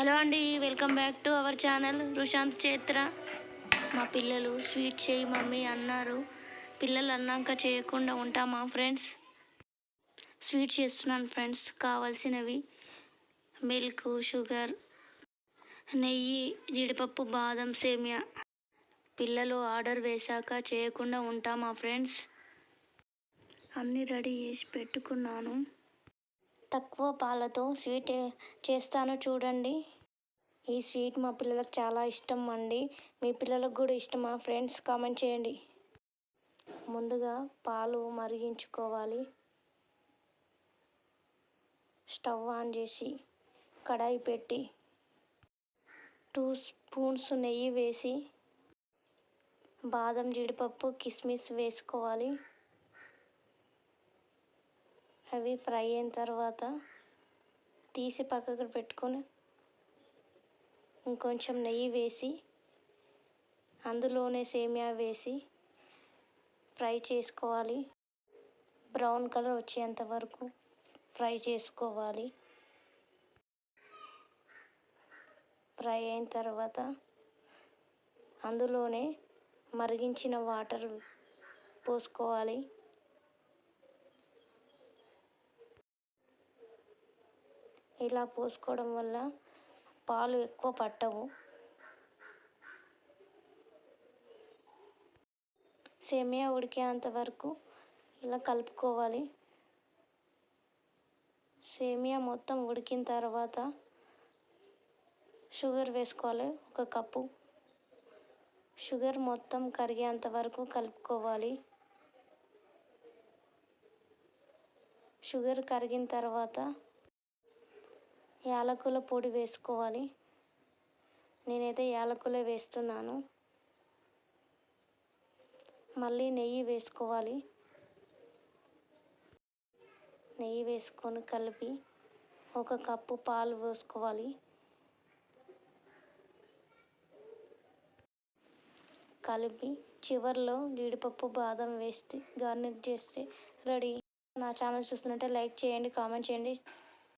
Hello అండి welcome back to our channel. రుశాంత్ చేత్ర. మా పిల్లలు స్వీట్ చేయి మమ్మీ అన్నారు. పిల్లలు అన్నాక చేయకుండా ఉంటామా ఫ్రెండ్స్? స్వీట్ చేస్తున్నాను ఫ్రెండ్స్ కావాల్సినవి. మిల్క్ షుగర్ నెయ్యి జీడిపప్పు బాదం సేమియా. పిల్లలు ఆర్డర్ వేశాక చేయకుండా ఉంటామా ఫ్రెండ్స్? అన్నీ రెడీ చేసి పెట్టుకున్నాను. తక్కువ పాలతో స్వీట్ చేస్తాను చూడండి. ఈ స్వీట్ మా పిల్లలకు చాలా ఇష్టం అండి. మీ పిల్లలకు కూడా ఇష్టమా? ఫ్రెండ్స్ కామెంట్ చేయండి. ముందుగా పాలు మరిగించుకోవాలి. స్టవ్ ఆన్ చేసి కడాయి పెట్టి టూ స్పూన్స్ నెయ్యి వేసి బాదం జీడిపప్పు కిస్మిస్ వేసుకోవాలి. అవి ఫ్రై అయిన తర్వాత తీసి పక్కకు పెట్టుకొని ఇంకొంచెం నెయ్యి వేసి అందులోనే సేమియా వేసి ఫ్రై చేసుకోవాలి. బ్రౌన్ కలర్ వచ్చేంత వరకు ఫ్రై చేసుకోవాలి. ఫ్రై అయిన తర్వాత అందులోనే మరిగించిన వాటర్ పోసుకోవాలి. ఇలా పోసుకోవడం వల్ల పాలు ఎక్కువ పట్టవు. సేమియా ఉడికేంత వరకు ఇలా కలుపుకోవాలి. సేమియా మొత్తం ఉడికిన తర్వాత షుగర్ వేసుకోవాలి ఒక కప్పు. షుగర్ మొత్తం కరిగేంత వరకు కలుపుకోవాలి. షుగర్ కరిగిన తర్వాత యాలకుల పొడి వేసుకోవాలి. నేనైతే యాలకులే వేస్తున్నాను. మళ్ళీ నెయ్యి వేసుకోవాలి. నెయ్యి వేసుకొని కలిపి ఒక కప్పు పాలు పోసుకోవాలి. కలిపి చివర్లో జీడిపప్పు బాదం వేస్తే గార్నిక్ చేస్తే రెడీ. నా ఛానల్ చూస్తున్నట్టే లైక్ చేయండి కామెంట్ చేయండి.